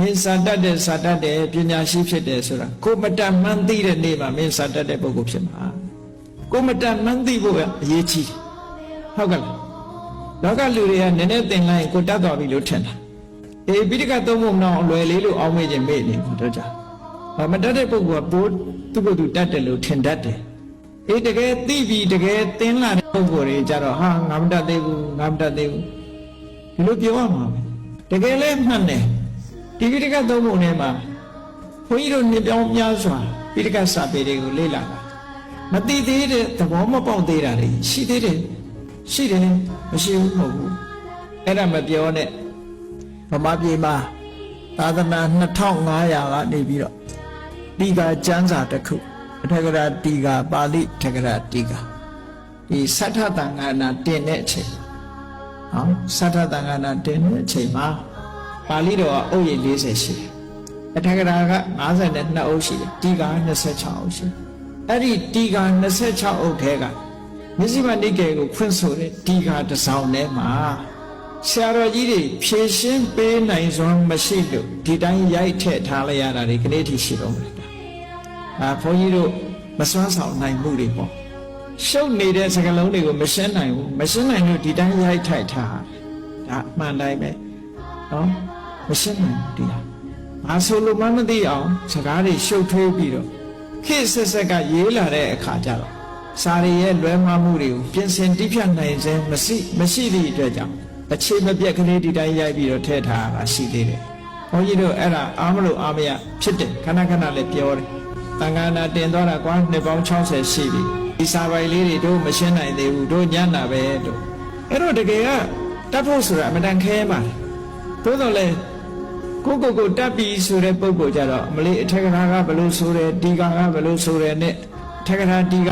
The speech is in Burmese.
မင်းစာတတ်တယ်စာတတ်တယ်ပညာရှိဖြစ်တယ်ဆိုတာကိုမတတ်မှန်းသိတဲ့နေ့မှာမင်းစာတတ်တဲ့ပုဂ္ဂိုလ်ဖြစ်မှာကိုမတတ်မှန်းသိဖို့ကအရေးကြီးတယ်ဟုတ်ကဲ့လားလောကလူတွေကနည်းနည်းသင်လိုက်ရင်ကိုတတ်တော်ပြီလို့ထင်တာအေးပိဋကသုံးဖို့မအောင်အလွယ်လေးလို့အောင်းမေ့ခြင်းမေ့နေမှာတော့ကြာဘာမတတ်တဲ့ပုဂ္ဂိုလ်ကပိုးသူ့ကိုယ်သူတတ်တယ်လို့ထင်တတ်တယ်အေးတကယ်သိပြီတကယ်သင်လာတဲ့ပုဂ္ဂိုလ်တွေကြတော့ဟာငါမတတ်သေးဘူးငါမတတ်သေးဘူးဒီလိုပြောရမှာပဲတကယ်လဲမှန်တယ် ဒီပိဋကသုံးဖို့နဲ့မှာဘုန်းကြီးတို့နှစ်ပြောင်းများစွာပိဋကစာပေတွေကိုလေ့လာတာမသိသေးတဲ့သဘောမပေါက်သေးတာတွေရှိသေးတယ်ရှိတယ်မရှိဘူးမဟုတ်ဘူးအဲ့ဒါမပြောနဲ့ဗမာပြည်မှာသာသနာ2500ကနေပြီးတော့ဒီကကျမ်းစာတစ်ခုအထက်ကရာဒီကပါဠိထက်ကရာဒီကဒီသတ္ထတန်ခါနာတင်တဲ့အချိန်ဟောသတ္ထတန်ခါနာတင်တဲ့အချိန်မှာ ပါဠိတော်ကအုပ်ရည်40ရှိတယ်အထက်ကရာက52အုပ်ရှိတယ်ဒီက26အုပ်ရှိတယ်အဲ့ဒီဒီက26အုပ်ထဲကမြစ္စည်းမနိကေကိုဖွင့်ဆိုတဲ့ဒီကတစ်စောင်းထဲမှာဆရာတော်ကြီးတွေဖြည့်ရှင်းပေးနိုင်စွမ်းမရှိလို့ဒီတိုင်းရိုက်ထည့်ထားလိုက်ရတာဒီကနေ့ထိရှိတော့တယ်အာဘုန်းကြီးတို့မစွမ်းဆောင်နိုင်မှုတွေပေါ့ရှုပ်နေတဲ့စကလုံးတွေကိုမရှင်းနိုင်ဘူးမရှင်းနိုင်လို့ဒီတိုင်းရိုက်ထိုက်ထားဒါအမှန်တိုင်းပဲနော် မရှင်းနိုင်ဘူးဒီဟာငါဆိုလို့မှမသိအောင်စကားတွေရှုပ်ထွေးပြီးတော့ခေတ်ဆက်ဆက်ကရေးလာတဲ့အခါကျတော့စာရီရဲ့လွဲမှားမှုတွေကိုပြင်ဆင်တိဖြတ်နိုင်ခြင်းမရှိမရှိသည့်အတွက်ကြောင့်အခြေမပြတ်ကလေးဒီတိုင်းရိုက်ပြီးတော့ထည့်ထားတာရှိသေးတယ်ဘုန်းကြီးတို့အဲ့ဒါအားမလို့အားမရဖြစ်တယ်ခဏခဏလည်းပြောတယ်တန်ခါနာတင်သွားတာကွာနှစ်ပေါင်း60ရှိပြီဒီစာပိုင်လေးတွေတို့မရှင်းနိုင်သေးဘူးတို့ညံ့တာပဲတို့အဲ့တော့တကယ်ကတတ်ဖို့ဆိုတာအမတန်ခဲပါတယ်သို့တော်လည်း ကိုကိုကိုတက်ပြီဆိုတဲ့ပုံကိုကြတော့အမလေးအထက်ကရာကဘလို့ဆိုတယ်ဒီကကဘလို့ဆိုတယ်နဲ့အထက်ကရာဒီက